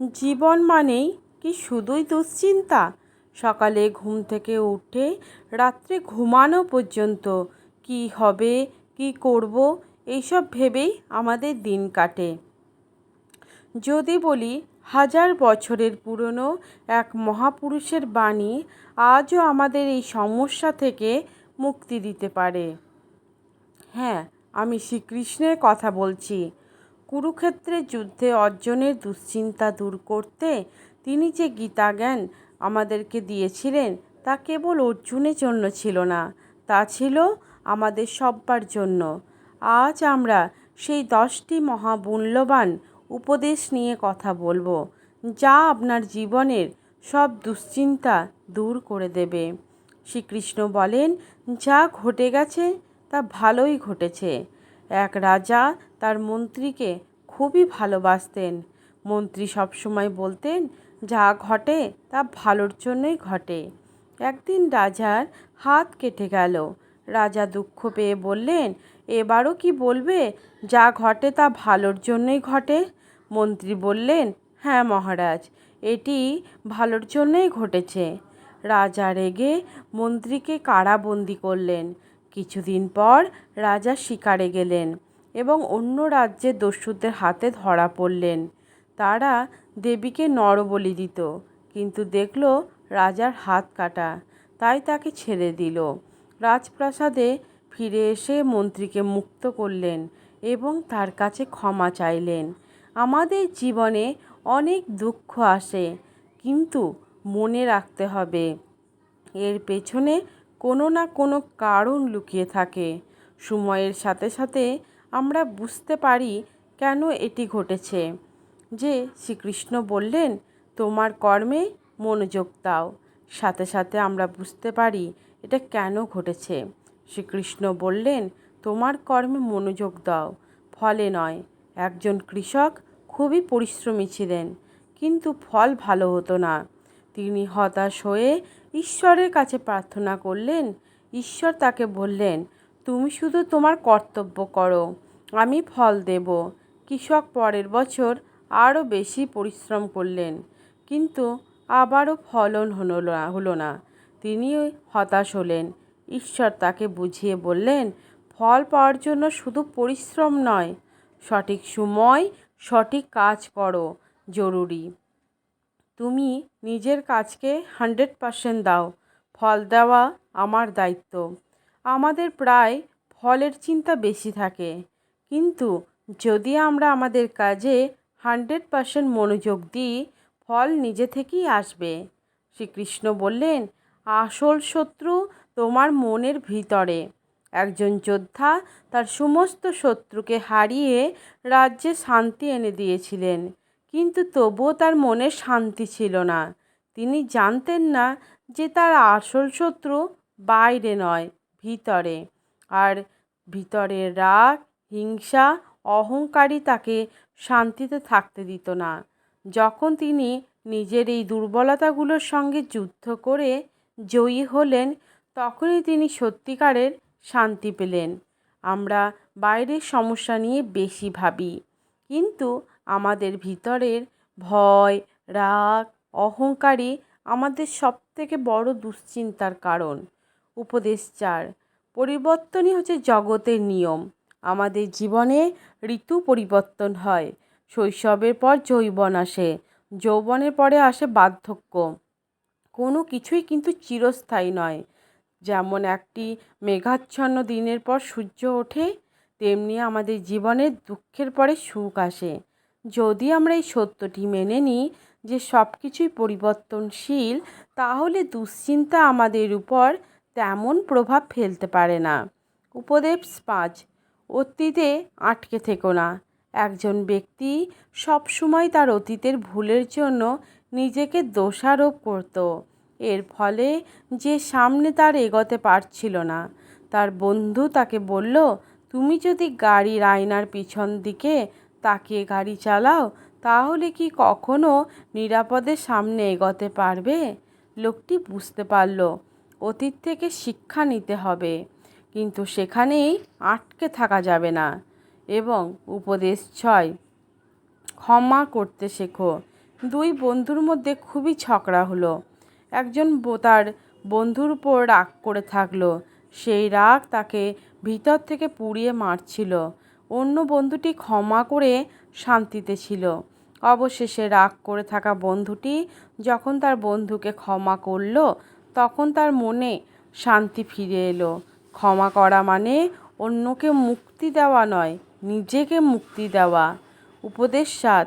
জীবন মানেই কি শুধুই দুশ্চিন্তা? সকালে ঘুম থেকে উঠে রাত্রে ঘুমানো পর্যন্ত কী হবে, কী করব, এইসব ভেবেই আমাদের দিন কাটে। যদি বলি হাজার বছরের পুরনো এক মহাপুরুষের বাণী আজও আমাদের এই সমস্যা থেকে মুক্তি দিতে পারে। হ্যাঁ আমি শ্রীকৃষ্ণের কথা বলছি। কুরুক্ষেত্রের যুদ্ধে অর্জনের দুশ্চিন্তা দূর করতে তিনি যে গীতা জ্ঞান আমাদেরকে দিয়েছিলেন, তা কেবল অর্জুনের জন্য ছিল না, তা ছিল আমাদের সব্বার জন্য। আজ আমরা সেই দশটি মহামূল্যবান উপদেশ নিয়ে কথা বলব, যা আপনার জীবনের সব দুশ্চিন্তা দূর করে দেবে। শ্রীকৃষ্ণ বলেন, যা ঘটে গেছে, তা ভালোই ঘটেছে। এক রাজা তার মন্ত্রীকে খুবই ভালোবাসতেন। মন্ত্রী সবসময় বলতেন, যা ঘটে, তা ভালোর জন্যই ঘটে। একদিন রাজার হাত কেটে গেল। রাজা দুঃখ পেয়ে বললেন, এবারও কি বলবে, যা ঘটে তা ভালোর জন্যই ঘটে? মন্ত্রী বললেন হ্যাঁ মহারাজ, এটি ভালোর জন্যই ঘটেছে। রাজা রেগে মন্ত্রীকে কারাবন্দি করলেন। কিছুদিন পর রাজা শিকারে গেলেন। এবং অন্য রাজ্যের দস্যুদের হাতে ধরা পড়লেন। তারা দেবীকে নরবলি দিত, কিন্তু দেখল রাজার হাত কাটা, তাই তাকে ছেড়ে দিল। রাজপ্রাসাদে ফিরে এসে মন্ত্রীকে মুক্ত করলেন এবং তার কাছে ক্ষমা চাইলেন। আমাদের জীবনে অনেক দুঃখ আসে, কিন্তু মনে রাখতে হবে, এর পেছনে কোনো না কোনো কারণ লুকিয়ে থাকে। সময়ের সাথে সাথে আমরা বুঝতে পারি কেন এটি ঘটেছে। যে শ্রীকৃষ্ণ বললেন, তোমার কর্মে মনোযোগ দাও। সাথে সাথে আমরা বুঝতে পারি এটা কেন ঘটেছে। শ্রীকৃষ্ণ বললেন, তোমার কর্মে মনোযোগ দাও। ফলে নয়, একজন কৃষক খুবই পরিশ্রমী ছিলেন, কিন্তু ফল ভালো হতো না। তিনি হতাশ হয়ে ঈশ্বরের কাছে প্রার্থনা করলেন। ঈশ্বর তাকে বললেন তুমি শুধু তোমার কর্তব্য করো, আমি ফল দেব। কৃষক পরের বছর আরও বেশি পরিশ্রম করলেন, কিন্তু আবারও ফলন হলো না হলো না। তিনি হতাশ হলেন। ঈশ্বর তাকে বুঝিয়ে বললেন, ফল পাওয়ার জন্য শুধু পরিশ্রম নয়, সঠিক সময়, সঠিক কাজ করো, জরুরি। তুমি নিজের কাজকে হান্ড্রেড পারসেন্ট দাও, ফল দেওয়া আমার দায়িত্ব। আমাদের প্রায় ফলের চিন্তা বেশি থাকে। কিন্তু যদি আমরা আমাদের কাজে হান্ড্রেড পারসেন্ট মনোযোগ দিই, ফল নিজে থেকেই আসবে। শ্রীকৃষ্ণ বললেন, আসল শত্রু তোমার মনের ভিতরে। একজন যোদ্ধা তার সমস্ত শত্রুকে হারিয়ে রাজ্যে শান্তি এনে দিয়েছিলেন। কিন্তু তবুও তার মনে শান্তি ছিল না। তিনি জানতেন না যে তার আসল শত্রু বাইরে নয়। ভিতরে। আর ভিতরে রাগ, হিংসা, অহংকারই তাকে শান্তিতে থাকতে দিত না। যখন তিনি নিজের এই দুর্বলতাগুলোর সঙ্গে যুদ্ধ করে জয়ী হলেন, তখনই তিনি সত্যিকারের শান্তি পেলেন। আমরা বাইরের সমস্যা নিয়ে বেশি ভাবি, কিন্তু আমাদের ভিতরের ভয়, রাগ, অহংকারই আমাদের সবথেকে বড় দুশ্চিন্তার কারণ। উপদেশ চার। পরিবর্তনই হচ্ছে জগতের নিয়ম। আমাদের জীবনে ঋতু পরিবর্তন হয়। শৈশবের পর যৌবন আসে। যৌবনের পরে আসে বার্ধক্য। কোনো কিছুই কিন্তু চিরস্থায়ী নয়। যেমন একটি মেঘাচ্ছন্ন দিনের পর সূর্য ওঠে, তেমনি আমাদের জীবনে দুঃখের পরে সুখ আসে। যদি আমরা এই সত্যটি মেনে নিই যে সব কিছুই পরিবর্তনশীল, তাহলে দুশ্চিন্তা আমাদের উপর তেমন প্রভাব ফেলতে পারে না। উপদেশ পাঁচ অতীতে আটকে থেকো না। একজন ব্যক্তি সবসময় তার অতীতের ভুলের জন্য নিজেকে দোষারোপ করত। এর ফলে যে সামনে তার এগোতে পারছিল না, তার বন্ধু তাকে বলল, তুমি যদি গাড়ির আয়নার পিছন দিকে তাকিয়ে গাড়ি চালাও, তাহলে কি কখনো নিরাপদে সামনে এগোতে পারবে? লোকটি বুঝতে পারল অতীত থেকে শিক্ষা নিতে হবে। কিন্তু সেখানেই আটকে থাকা যাবে না এবং উপদেশ ছয়, ক্ষমা করতে শেখো। দুই বন্ধুর মধ্যে খুবই ঝগড়া হলো। একজন তার বন্ধুর উপর রাগ করে থাকল। সেই রাগ তাকে ভিতর থেকে পুড়িয়ে মারছিল। অন্য বন্ধুটি ক্ষমা করে শান্তিতে ছিল। অবশেষে রাগ করে থাকা বন্ধুটি যখন তার বন্ধুকে ক্ষমা করল তখন তার মনে শান্তি ফিরে এলো। ক্ষমা করা মানে অন্যকে মুক্তি দেওয়া নয়, নিজেকে মুক্তি দেওয়া। উপদেশ সাত,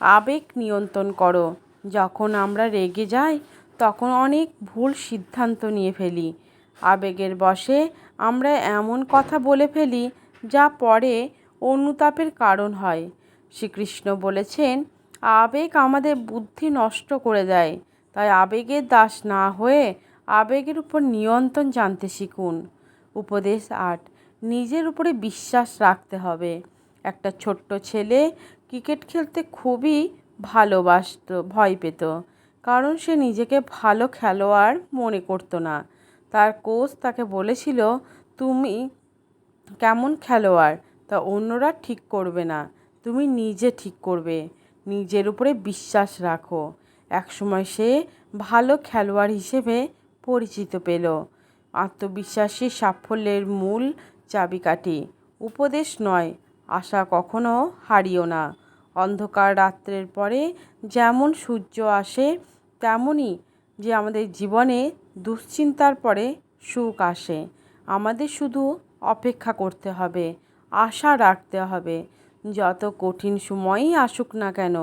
আবেগ নিয়ন্ত্রণ করো। যখন আমরা রেগে যাই, তখন অনেক ভুল সিদ্ধান্ত নিয়ে ফেলি। আবেগের বশে আমরা এমন কথা বলে ফেলি, যা পরে অনুতাপের কারণ হয়। শ্রীকৃষ্ণ বলেছেন, আবেগ আমাদের বুদ্ধি নষ্ট করে দেয়। তাই আবেগের দাস না হয়ে আবেগের উপর নিয়ন্ত্রণ জানতে শিখুন। উপদেশ আট, নিজের উপরে বিশ্বাস রাখতে হবে। একটা ছোট্ট ছেলে ক্রিকেট খেলতে খুবই ভালোবাসত, ভয় পেত, কারণ সে নিজেকে ভালো খেলোয়াড় মনে করতো না। তার কোচ তাকে বলেছিল, তুমি কেমন খেলোয়াড়, তা অন্যরা ঠিক করবে না, তুমি নিজে ঠিক করবে। নিজের উপরে বিশ্বাস রাখো। একসময় সে ভালো খেলোয়াড় হিসেবে পরিচিত পেল। আত্মবিশ্বাসী সাফল্যের মূল চাবিকাঠি। উপদেশ নয়, আশা কখনো হারিও না। অন্ধকার রাত্রের পরে যেমন সূর্য আসে, তেমনই যে আমাদের জীবনে দুশ্চিন্তার পরে সুখ আসে। আমাদের শুধু অপেক্ষা করতে হবে, আশা রাখতে হবে। যত কঠিন সময়ই আসুক না কেন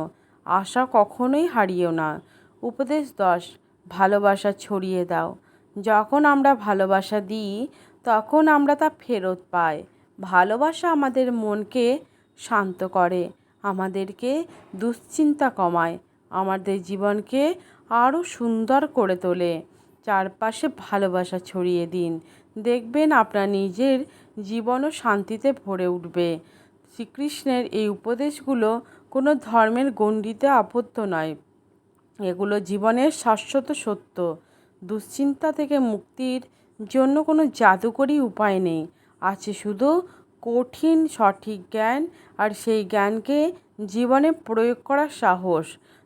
আশা কখনোই হারিও না। উপদেশ দশ, ভালোবাসা ছড়িয়ে দাও। যখন আমরা ভালোবাসা দিই, তখন আমরা তা ফেরত পাই। ভালোবাসা আমাদের মনকে শান্ত করে, আমাদেরকে দুশ্চিন্তা কমায়, আমাদের জীবনকে আরও সুন্দর করে তোলে। চারপাশে ভালোবাসা ছড়িয়ে দিন। দেখবেন আপনার নিজের জীবনও শান্তিতে ভরে উঠবে। শ্রীকৃষ্ণের এই উপদেশগুলো কোনো ধর্মের গণ্ডিতে আবদ্ধ নয়। এগুলো জীবনের শাশ্বত সত্য। দুশ্চিন্তা থেকে মুক্তির জন্য কোনো জাদুকরী উপায় নেই। আছে শুধু কঠিন সঠিক জ্ঞান আর সেই জ্ঞানকে জীবনে প্রয়োগ করার সাহস।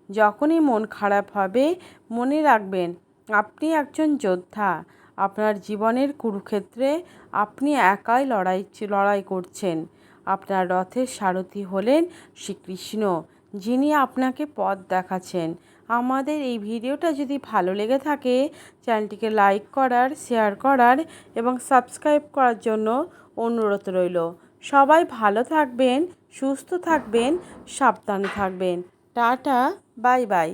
যখনই মন খারাপ হবে, মনে রাখবেন, আপনি একজন যোদ্ধা। আপনার জীবনের কুরুক্ষেত্রে আপনি একাই লড়াই লড়াই করছেন। আপনার রথের সারথি হলেন শ্রীকৃষ্ণ, যিনি আপনাকে পথ দেখাচ্ছেন। আমাদের এই ভিডিওটা যদি ভালো লেগে থাকে, চ্যানেলটিকে লাইক করার, শেয়ার করার এবং সাবস্ক্রাইব করার জন্য অনুরোধ রইল। সবাই ভালো থাকবেন, সুস্থ থাকবেন, সাবধানে থাকবেন। Tata, bye bye.